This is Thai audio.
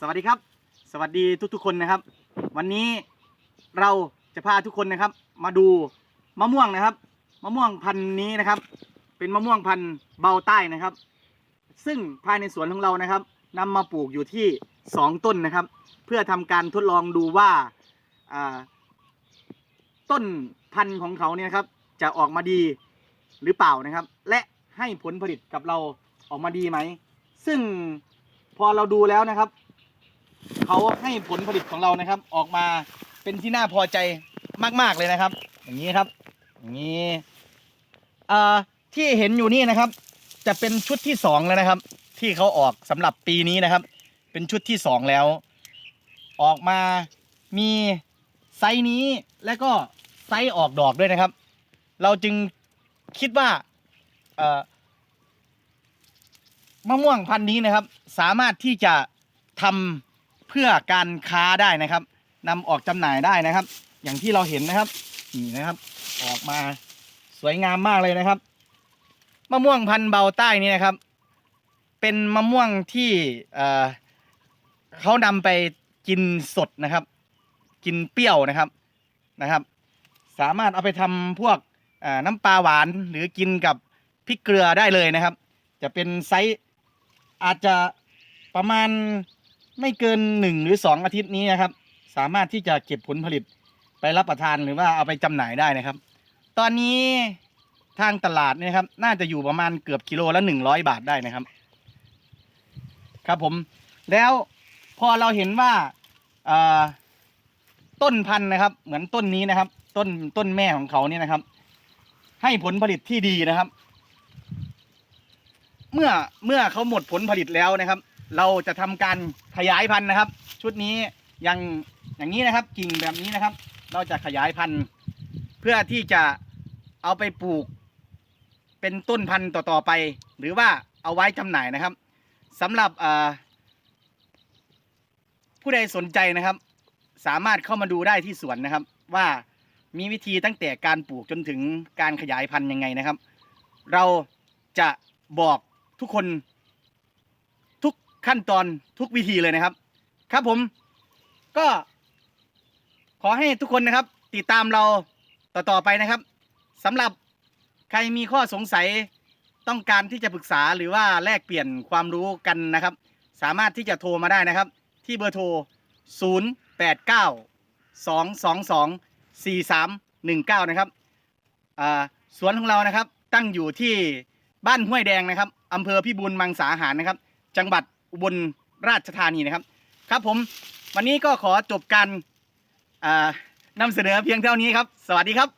สวัสดีครับ สวัสดีทุกๆคนนะครับ วันนี้เราจะพาทุกคนนะครับ มาดูมะม่วงนะครับมะม่วงพันธุ์นี้นะครับ เป็นมะม่วงพันธุ์เบาใต้นะครับ ซึ่งภายในสวนของเรานะครับนำมาปลูกอยู่ที่สองต้นนะครับ เพื่อทำการทดลองดูว่าต้นพันธุ์ของเขาเนี่ยครับจะออกมาดีหรือเปล่านะครับ และให้ผลผลิตกับเราออกมาดีไหม ซึ่งพอเราดูแล้วนะครับ เขาให้ผลผลิตของเรานะครับ ออกมาเป็นที่น่าพอใจมาก ๆเลยนะครับ อย่างนี้ครับอย่างนี้อ่อที่เห็นอยู่นี่นะครับ จะเป็นชุดที่สองแล้วนะครับ ที่เขาออกสำหรับปีนี้นะครับ เป็นชุดที่สองแล้ว ออกมามีไซส์นี้และก็ไซส์ออกดอกด้วยนะครับ เราจึงคิดว่ามะม่วงพันธุ์นี้นะครับ สามารถที่จะทำ เพื่อการค้าได้นะครับนำออกจำหน่ายได้นะครับ อย่างที่เราเห็นนะครับนี่นะครับออกมาสวยงามมากเลยนะครับมะม่วงพันธุ์เบาใต้นี่นะครับ เป็นมะม่วงที่เอ่อเขานำไปกินสดนะครับ กินเปรี้ยวนะครับนะครับ สามารถเอาไปทำพวกน้ำปลาหวานหรือกินกับพริกเกลือได้เลยนะครับ จะเป็นไซส์อาจจะประมาณ ไม่เกินหนึ่งหรือสองอาทิตย์นี้นะครับ สามารถที่จะเก็บผลผลิตไปรับประทานหรือว่าเอาไปจำหน่ายได้นะครับ ตอนนี้ทางตลาดเนี่ยนะครับน่าจะอยู่ประมาณเกือบกิโลละหนึ่งร้อยบาทได้นะครับ ครับผมแล้วพอเราเห็นว่าต้นพันธุ์นะครับ เหมือนต้นนี้นะครับ ต้นต้นแม่ของเขาเนี่ยนะครับ ให้ผลผลิตที่ดีนะครับ เมื่อเมื่อเขาหมดผลผลิตแล้วนะครับ เราจะทำการขยายพันธุ์นะครับ ชุดนี้ยังอย่างนี้นะครับกิ่งแบบนี้นะครับ เราจะขยายพันธุ์ เพื่อที่จะเอาไปปลูก เป็นต้นพันธุ์ต่อๆไป หรือว่าเอาไว้จำหน่ายนะครับสำหรับผู้ใดสนใจนะครับ สามารถเข้ามาดูได้ที่สวนนะครับ ว่ามีวิธีตั้งแต่การปลูกจนถึงการขยายพันธุ์ยังไงนะครับ เราจะบอกทุกคน ขั้นตอนทุกวิธีเลยนะครับ ครับผมก็ ขอให้ทุกคนนะครับ ติดตามเราต่อๆไปนะครับสำหรับใครมีข้อสงสัยต้องการที่จะปรึกษาหรือว่าแลกเปลี่ยนความรู้กันนะครับ สามารถที่จะโทรมาได้นะครับ ที่เบอร์โทร 0 8 9 2 2 2 4 3 1 9 นะครับสวนของเรานะครับตั้งอยู่ที่บ้านห้วยแดงนะครับอำเภอพิบูลมังสาหารนะครับ จังหวัด อุบลราชธานีนะครับ ครับผมวันนี้ก็ขอจบการนำเสนอเพียงเท่านี้ครับ สวัสดีครับ